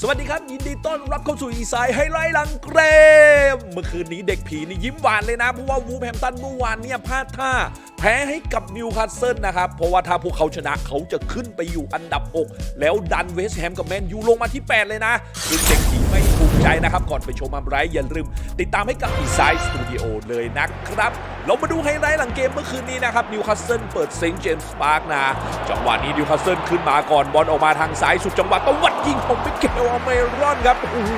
สวัสดีครับ ยินดีต้อนรับเข้าสู่อีสายไฮไลท์ลังเกรม เมื่อคืนนี้เด็กผีนี่ยิ้มหวานเลยนะ เพราะว่าวูแฮมตันเมื่อวานเนี่ยพลาดท่าแพ้ให้กับนิวคาสเซิลนะครับ เพราะว่าถ้าพวกเขาชนะเขาจะขึ้นไปอยู่อันดับ 6 แล้วดันเวสต์แฮมกับแมนยูลงมาที่ 8 เลยนะซึ่งเด็กผีไม่ภูมิใจนะครับ ก่อนไปชมอัมไรอย่าลืม ติดตามให้กับอีสายสตูดิโอเลยนะครับ เรามาดูไฮไลท์หลังเกมเมื่อคืนนี้นะครับนิวคาสเซิลเปิดเซนต์เจมส์พาร์คนะจังหวะนี้นิวคาสเซิลขึ้นมาก่อนบอลออกมาทางซ้ายสุดจังหวะตวัดยิงของมิเกลอเมรอนครับโอ้โห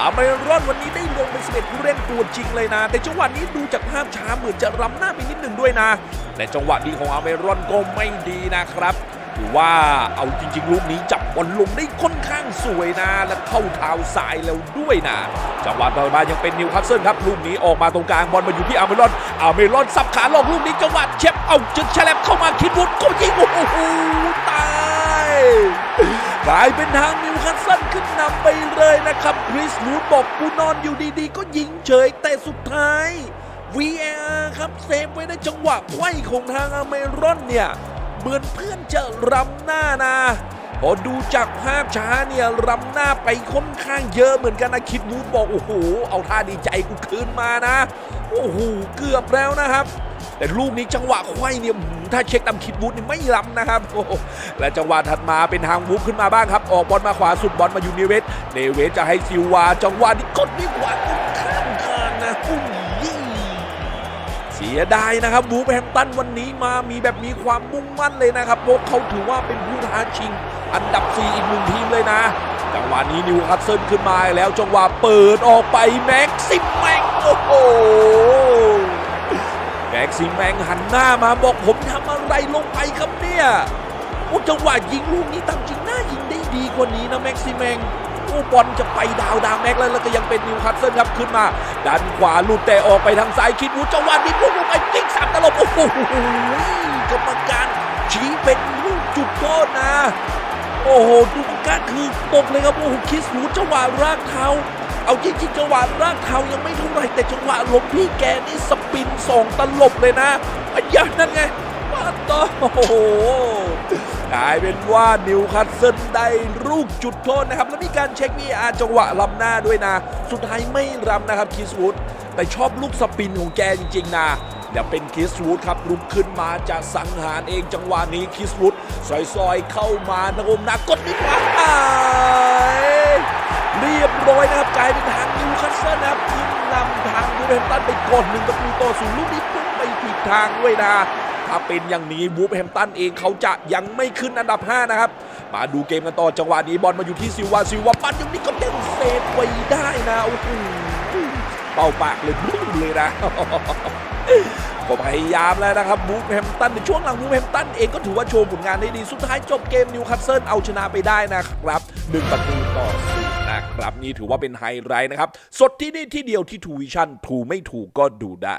อเมรอนวันนี้ได้ลงเป็น11ผู้เล่นตัวจริงเลยนะ แต่จังหวะนี้ดูจากภาพช้าเหมือนจะรำหน้าไปนิดหนึ่งด้วยนะ แต่จังหวะดีของอเมรอนก็ไม่ดีนะครับถือว่าเอาจริงๆลูกนี้จับบอลลงได้ค่อนข้างสวยนะ และเข้าเท้าซ้ายแล้วด้วยนะ จังหวะต่อมายังเป็นนิวคาสเซิลครับลูกนี้ออกมาตรงกลางบอลมาอยู่ที่อาร์เมรอนอาร์เมรอนสับขาหลอกลูกนี้จังหวะเช็บเอาจึงแฉลบเข้ามาคิดวุฒิก็ยิงโอ้โหตาย กลายเป็นทางนิวคาสเซิลขึ้นนำไปเลยนะครับคริสวูดบอกกูนอนอยู่ดีๆ ก็ยิงเฉยแต่สุดท้าย VAR ครับเซฟไว้ในจังหวะไขว้ของทางอเมรอนเนี่ยเหมือนเพื่อนจะรำหน้านะพอดูจากภาพช้าเนี่ยรำหน้าไปค่อนข้างเยอะเหมือนกันนะคิดวูดบอกโอ้โหเอาท่าดีใจกูคืนมานะ โอ้โหเกือบแล้วนะครับ แต่ลูกนี้จังหวะไขว้เนี่ยถ้าเช็คตามคิดวูดนี่ไม่ล้ำนะครับโอ้และจังหวะถัดมาเป็นทางวูฟขึ้นมาบ้างครับ ออกบอลมาขวาสุดบอลมาอยู่เนเวสเนเวสจะให้ซิลวาจังหวะนี้กดไม่ขวาตรงข้ามคานนะอุ้ยเสียดายนะครับบูแฮมตันวันนี้มามีแบบมีความมุ่งมั่นเลยนะครับพวกเขาถือว่าเป็นผู้ท้าชิง อันดับ 4 อีกหนึ่งทีมเลยนะ จังหวะนี้นิวคาสเซิลขึ้นมาแล้วจังหวะเปิดออกไปแม็กซิมแมงโอ้โห แม็กซิแมงหันหน้ามาบอกผมทำอะไรลงไปครับเนี่ยโอ้จังหวะยิงลูกนี้ตามจริงน่ายิงได้ดีกว่านี้นะแม็กซิแมงโอ้บอลจะไปดาวดาวแม็กแล้วแล้วก็ยังเป็นนิวคาสเซิลครับขึ้นมาดันขวาลุดแต่ออกไปทางซ้ายคิดวูจังหวะนี้พุ่งลงไปยิงสามตลบโอ้โหกรรมการชี้เป็นลูกจุดโทษนะ โอ้โหดูการคือตกเลยครับโอ้โหคิสวูจังหวะรากเท้า เอาจริงๆจังหวะร่ากเทายังไม่เท่าไหร่แต่จังหวะล้มพี่แกนี่สปินสองตลบเลยนะอันยันนั่นไงว่าต่อโอ้โหกลายเป็นว่านิวคาสเซิลได้ลูกจุดโทษนะครับ แล้วมีการเช็ควีอาร์จังหวะลำหน้าด้วยนะ สุดท้ายไม่รำนะครับคิสวูดแต่ชอบลูกสปินของแกจริงๆนะเดี๋ยวเป็นคิสวูดครับลุกขึ้นมาจะสังหารเองจังหวะนี้คิสวูดซอยๆ เข้ามานะผมนะกดดีกว่าอ้า เรียบร้อยนะครับกลายเป็นทางนิวคาสเซิลนะครับขึ้นนำทางบูเรนตันไปก่อนหนึ่งประตูต่อศูนย์ลูกนี้พุ่งไปผิดทางด้วยนะถ้าเป็นอย่างนี้วูฟแฮมตันเองเขาจะยังไม่ขึ้นอันดับ 5 นะครับ มาดูเกมกันต่อจังหวะนี้บอลมาอยู่ที่ซิลวาซิลวาปั้นยังนี้ก็เด้งเซฟไว้ได้นะโอ้โหเป่าปากเลยบึ้มเลยนะก็พยายามแล้วนะครับวูฟแฮมตันในช่วงหลังวูฟแฮมตันเองก็ถือว่าโชว์ผลงานได้ดี สุดท้ายจบเกมนิวคาสเซิลเอาชนะไปได้นะครับหนึ่งประตูต่อศูนย์ นะครับนี่ถือว่าเป็นไฮไลท์นะครับ สดที่นี่ที่เดียวที่ทูวิชั่นทูไม่ถูกก็ดูได้